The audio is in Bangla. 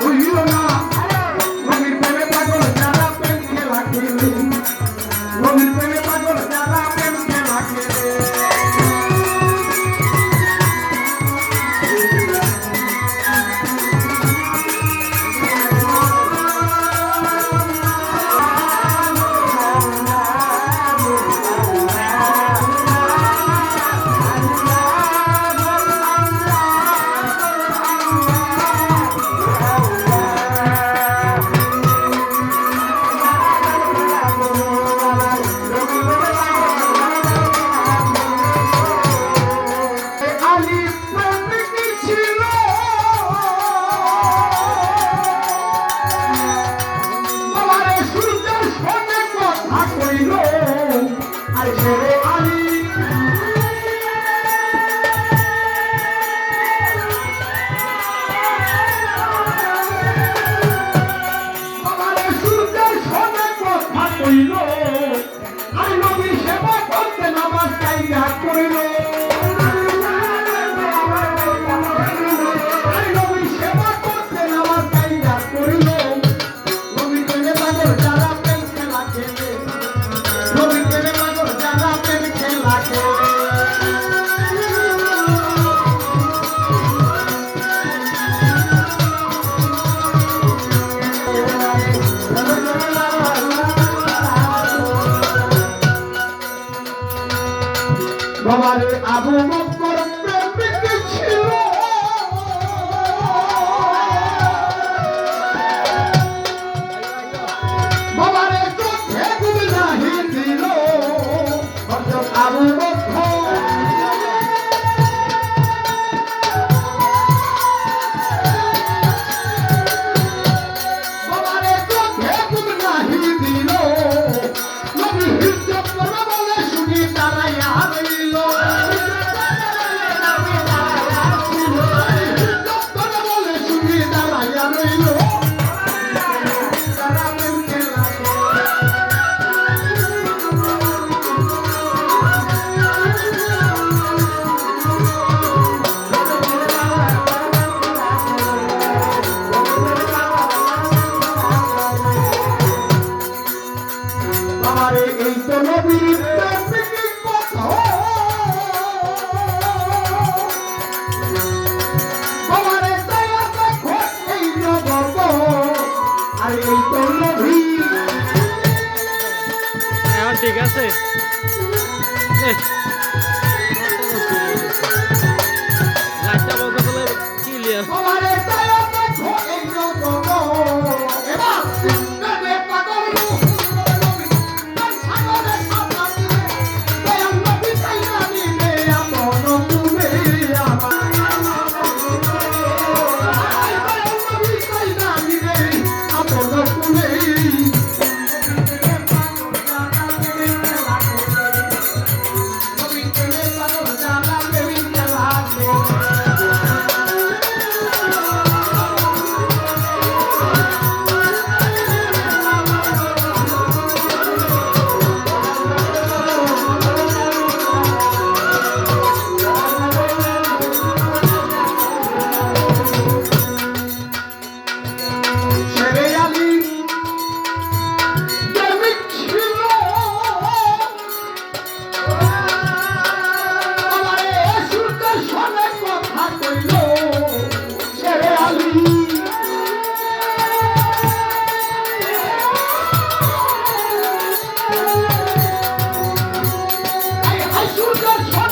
我晕了吗？আর ছেড়ে বাবারে আবু বকর ঠিক আছে? You Jesus Christ.